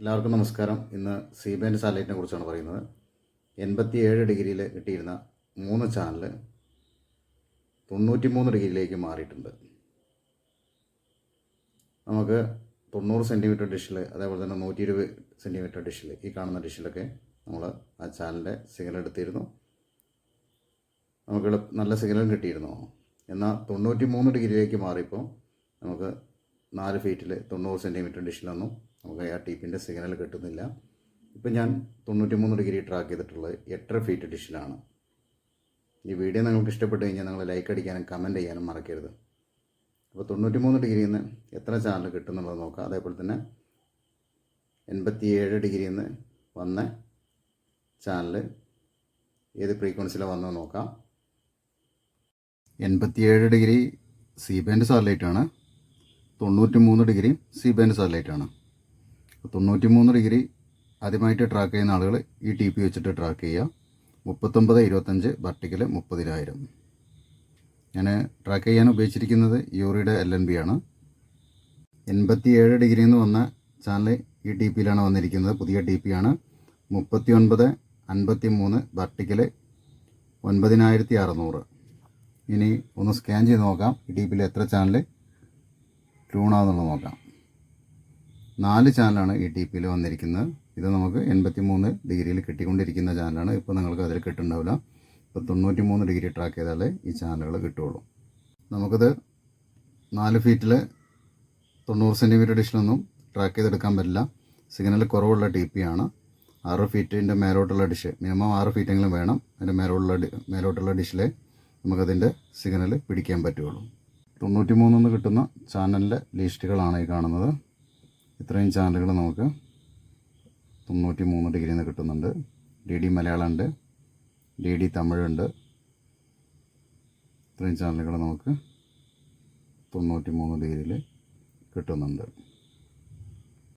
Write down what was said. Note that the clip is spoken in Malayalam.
എല്ലാവർക്കും നമസ്കാരം. ഇന്ന് സി ബാൻഡ് സാറ്റലൈറ്റിനെ കുറിച്ചാണ് പറയുന്നത്. എൺപത്തി ഏഴ് ഡിഗ്രിയിൽ കിട്ടിയിരുന്ന മൂന്ന് ചാനൽ തൊണ്ണൂറ്റി മൂന്ന് ഡിഗ്രിയിലേക്ക് മാറിയിട്ടുണ്ട്. നമുക്ക് തൊണ്ണൂറ് സെന്റിമീറ്റർ ഡിഷിൽ അതേപോലെ തന്നെ നൂറ്റി ഇരുപത് സെന്റിമീറ്റർ ഡിഷിൽ ഈ കാണുന്ന ഡിഷിലൊക്കെ നമ്മൾ ആ ചാനലിന്റെ സിഗ്നൽ എടുത്തിരുന്നു. നമുക്ക് നല്ല സിഗ്നലും കിട്ടിയിരുന്നു. എന്നാൽ തൊണ്ണൂറ്റി മൂന്ന് ഡിഗ്രിയിലേക്ക് മാറിയപ്പോൾ നമുക്ക് നാല് ഫീറ്റിൽ തൊണ്ണൂറ് സെന്റിമീറ്റർ ഡിഷിലൊന്നും നമുക്ക് ആ ടീപ്പിന്റെ സിഗ്നൽ കിട്ടുന്നില്ല. ഇപ്പം ഞാൻ തൊണ്ണൂറ്റി മൂന്ന് ഡിഗ്രി ട്രാക്ക് ചെയ്തിട്ടുള്ളത് എട്ടര ഫീറ്റ് ഡിഷിലാണ് ഈ വീഡിയോ നിങ്ങൾക്ക് ഇഷ്ടപ്പെട്ടു കഴിഞ്ഞാൽ നിങ്ങൾ ലൈക്ക് അടിക്കാനും കമന്റ് ചെയ്യാനും മറക്കരുത്. അപ്പോൾ തൊണ്ണൂറ്റി മൂന്ന് ഡിഗ്രിയിൽ നിന്ന് എത്ര ചാനൽ കിട്ടുന്നുള്ളത് നോക്കാം. അതേപോലെ തന്നെ എൺപത്തി ഏഴ് ഡിഗ്രിയിൽ നിന്ന് വന്ന ചാനൽ ഏത് ഫ്രീക്വൻസിയിലാണ് വന്നത് നോക്കാം. എൺപത്തിയേഴ് ഡിഗ്രി സി ബാൻഡ് സാറ്റലൈറ്റാണ് തൊണ്ണൂറ്റി മൂന്ന് ഡിഗ്രി സി ബാൻഡ് സാറ്റലൈറ്റാണ് തൊണ്ണൂറ്റി മൂന്ന് ഡിഗ്രി ആദ്യമായിട്ട് ട്രാക്ക് ചെയ്യുന്ന ആളുകൾ ഈ ടി പി വെച്ചിട്ട് ട്രാക്ക് ചെയ്യുക. മുപ്പത്തൊമ്പത് ഇരുപത്തഞ്ച് വർട്ടിക്കൽ മുപ്പതിനായിരം. ഞാൻ ട്രാക്ക് ചെയ്യാൻ ഉപയോഗിച്ചിരിക്കുന്നത് യൂറിയുടെ എൽ എൻ ബി ആണ്. എൺപത്തി ഏഴ് ഡിഗ്രിയിൽ നിന്ന് വന്ന ചാനൽ ഈ ടി പിയിലാണ് വന്നിരിക്കുന്നത്. പുതിയ ടി പി ആണ്. മുപ്പത്തി ഒൻപത് അൻപത്തി മൂന്ന് വർട്ടിക്കൽ ഒൻപതിനായിരത്തി അറുന്നൂറ് ഇനി ഒന്ന് സ്കാൻ ചെയ്ത് നോക്കാം. ഈ ടി പിയിൽ എത്ര ചാനൽ ട്യൂണാന്നുള്ളത് നോക്കാം. നാല് ചാനലാണ് ഈ ടി പിയിൽ വന്നിരിക്കുന്നത്. ഇത് നമുക്ക് എൺപത്തി മൂന്ന് ഡിഗ്രിയിൽ കിട്ടിക്കൊണ്ടിരിക്കുന്ന ചാനലാണ്. ഇപ്പോൾ നിങ്ങൾക്ക് അതിൽ കിട്ടുന്നുണ്ടാവില്ല. ഇപ്പോൾ തൊണ്ണൂറ്റി മൂന്ന് ഡിഗ്രി ട്രാക്ക് ചെയ്താലേ ഈ ചാനലുകൾ കിട്ടുകയുള്ളൂ. നമുക്കിത് നാല് ഫീറ്റിൽ തൊണ്ണൂറ് സെന്റിമീറ്റർ ഡിഷിലൊന്നും ട്രാക്ക് ചെയ്തെടുക്കാൻ പറ്റില്ല. സിഗ്നൽ കുറവുള്ള ടി പി ആണ്. ആറ് ഫീറ്റിന്റെ മേലോട്ടുള്ള ഡിഷ് മിനിമം ആറ് ഫീറ്റെങ്കിലും വേണം. അതിന്റെ മേലോട്ടുള്ള മേലോട്ടുള്ള ഡിഷിലെ നമുക്കതിന്റെ സിഗ്നൽ പിടിക്കാൻ പറ്റുകയുള്ളൂ. തൊണ്ണൂറ്റി മൂന്നിൽ നിന്ന് കിട്ടുന്ന ചാനലിന്റെ ലിസ്റ്റുകളാണ് ഈ കാണുന്നത്. ഇത്രയും ചാനലുകൾ നമുക്ക് തൊണ്ണൂറ്റി മൂന്ന് ഡിഗ്രിയിൽ നിന്ന് കിട്ടുന്നുണ്ട്. ഡി ഡി മലയാളം ഉണ്ട് ഡി ഡി തമിഴുണ്ട്. ഇത്രയും ചാനലുകൾ നമുക്ക് തൊണ്ണൂറ്റി മൂന്ന് ഡിഗ്രിയിൽ കിട്ടുന്നുണ്ട്.